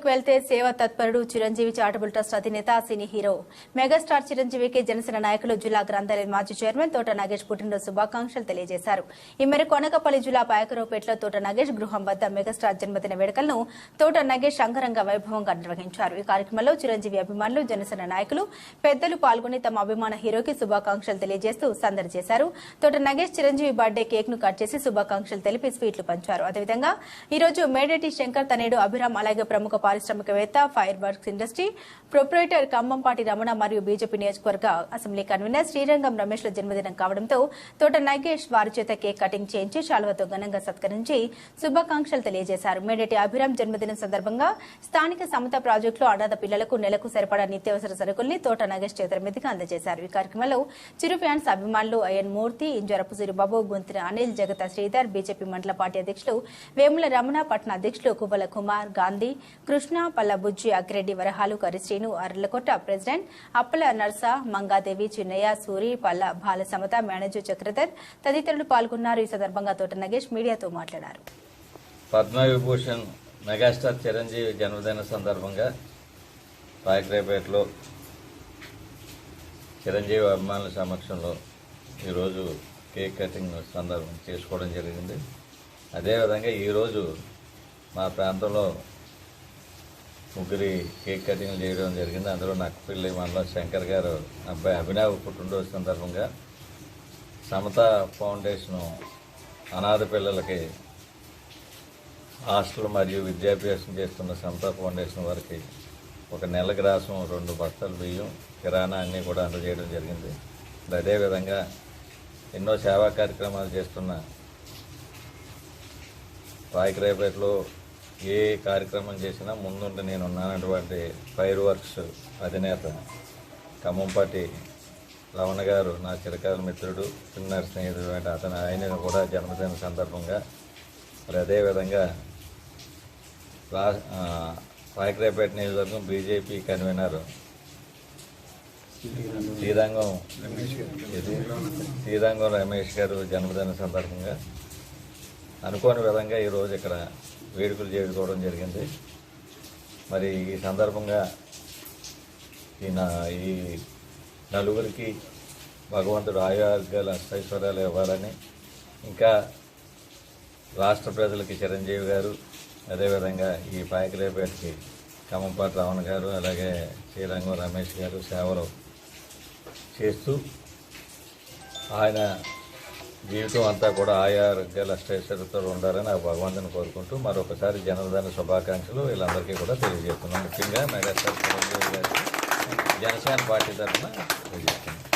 వివరాల్లోకి వెళ్తే సేవ తత్పరుడు చిరంజీవి చారిటబుల్ ట్రస్ట్ అధినేత సినీ హీరో. మెగాస్టార్ చిరంజీవికి జనసేన నాయకులు జిల్లా గ్రంథాలయ మాజీ చైర్మన్ తోట నాగేష్ పుట్టినరోజు శుభాకాంక్షలు తెలియజేశారు. ఈ మేరకు కొనకపల్లి జిల్లా పాయకరావుపేటలో తోట నాగేష్ గృహం వద్ద మెగాస్టార్ జన్మదిన వేడుకలను తోట నాగేష్ అంగరంగ వైభవంగా నిర్వహించారు. ఈ కార్యక్రమంలో చిరంజీవి అభిమానులు జనసేన నాయకులు పెద్దలు పాల్గొని తమ అభిమాన హీరోకి శుభాకాంక్షలు తెలియజేస్తూ సందడి చేశారు. తోట నాగేష్ చిరంజీవి బర్త్డే కేక్ను కట్ చేసి శుభాకాంక్షలు తెలిపి స్వీట్లు పంచారు. అదేవిధంగా ఈ రోజు మేడేటి శంకర్ తనేడు అభిరామ్ అలాగే ప్రముఖ పారిశ్రామికవేత్త fireworks industry proprietor Kambampati Ramana మరియు బీజేపీ నియోజకవర్గ అసెంబ్లీ కన్వీనర్ శ్రీరంగం రమేష్ల జన్మదినం కావడంతో తోట నాగేష్ వారి చేత కేక్ కటింగ్ చేయించి శాలువతో ఘనంగా సత్కరించి శుభాకాంక్షలు తెలియజేశారు. మేడేటి అభిరామ్ జన్మదినం సందర్భంగా స్థానిక సమత ప్రాజెక్టులో అనాథ పిల్లలకు నెలకు సరిపడా నిత్యావసర సరుకుల్ని తోట నాగేష్ చేతుల మీదుగా అందజేశారు. ఈ కార్యక్రమంలో చిరు ఫ్యాన్స్ అభిమానులు అయ్యన్ మూర్తి ఇంజరపు సిరిబాబు గుంతిన అనిల్ జగత శ్రీధర్ బీజేపీ మండల పార్టీ అధ్యక్షులు వేముల రమణ పట్న అధ్యక్షులు కుబల కుమార్ గాంధీ కృష్ణ పల్లబుజ్జి అగ్రెడ్డి వరహాలు కరిశ్రీను అర్లకొట్ట ప్రెసిడెంట్ అప్పల నర్స మంగాదేవి చిన్నయ్య సూరి పల్ల బాల సమత మేనేజర్ చక్రధర్ తదితరులు పాల్గొన్నారు. ఈ సందర్భంగా తోట నగేష్ మీడియాతో మాట్లాడారు. పద్మవిభూషణ్ మెగాస్టార్ చిరంజీవి జన్మదిన సందర్భంగా రాయకరేపేటలో చిరంజీవి అభిమానుల సమక్షంలో ఈరోజు కేక్ కటింగ్ సందర్భం చేసుకోవడం జరిగింది. అదేవిధంగా ఈరోజు మా ప్రాంతంలో ముగ్గురి కేక్ కటింగ్ చేయడం జరిగింది. అందులో నక్కపల్లి మండలం శంకర్ గారు అబ్బాయి అభినవ్ పుట్టినరోజు సందర్భంగా సమత ఫౌండేషను అనాథ పిల్లలకి హాస్టల్ మరియు విద్యాభ్యాసం చేస్తున్న సమత ఫౌండేషన్ వారికి ఒక నెల గ్రాసం రెండు బస్తాలు బియ్యం కిరాణా అన్నీ కూడా అందజేయడం జరిగింది. అదేవిధంగా ఎన్నో సేవా కార్యక్రమాలు చేస్తున్న రాయకరాయపేటలో ఏ కార్యక్రమం చేసినా ముందుండి నేను ఉన్నానటువంటి ఫైర్ వర్క్స్ అధినేత ఖమ్మంపాటి రమణ గారు నా చిరకాల మిత్రుడు చిన్న స్నేహితుడు అంటే అతను ఆయన కూడా జన్మదిన సందర్భంగా మరి అదేవిధంగా రా పాయకరాపేట నియోజకవర్గం బీజేపీ కన్వీనర్ శ్రీరంగం ఇది. శ్రీరంగం రమేష్ గారు జన్మదిన సందర్భంగా అనుకోని విధంగా ఈరోజు ఇక్కడ వేడుకలు చేసుకోవడం జరిగింది. మరి ఈ సందర్భంగా ఈ నా ఈ నలుగురికి భగవంతుడు ఆరోగ్యాలు అష్టైశ్వర్యాలు ఇవ్వాలని ఇంకా రాష్ట్ర ప్రజలకి చిరంజీవి గారు అదేవిధంగా ఈ పాయకరేపేటకి కమ్మంపాటి రావణ గారు అలాగే శ్రీరంగం రమేష్ గారు సేవలు చేస్తూ ఆయన జీవితం అంతా కూడా ఆరోగ్యాలు అష్టైశ్వర్యతో ఉండాలని ఆ భగవంతుని కోరుకుంటూ మరొకసారి జనరదాన శుభాకాంక్షలు వీళ్ళందరికీ కూడా తెలియజేస్తున్నాం ముఖ్యంగా మెగాస్టార్ చిరంజీవి జనసేన పార్టీ తరఫున తెలియజేస్తున్నాం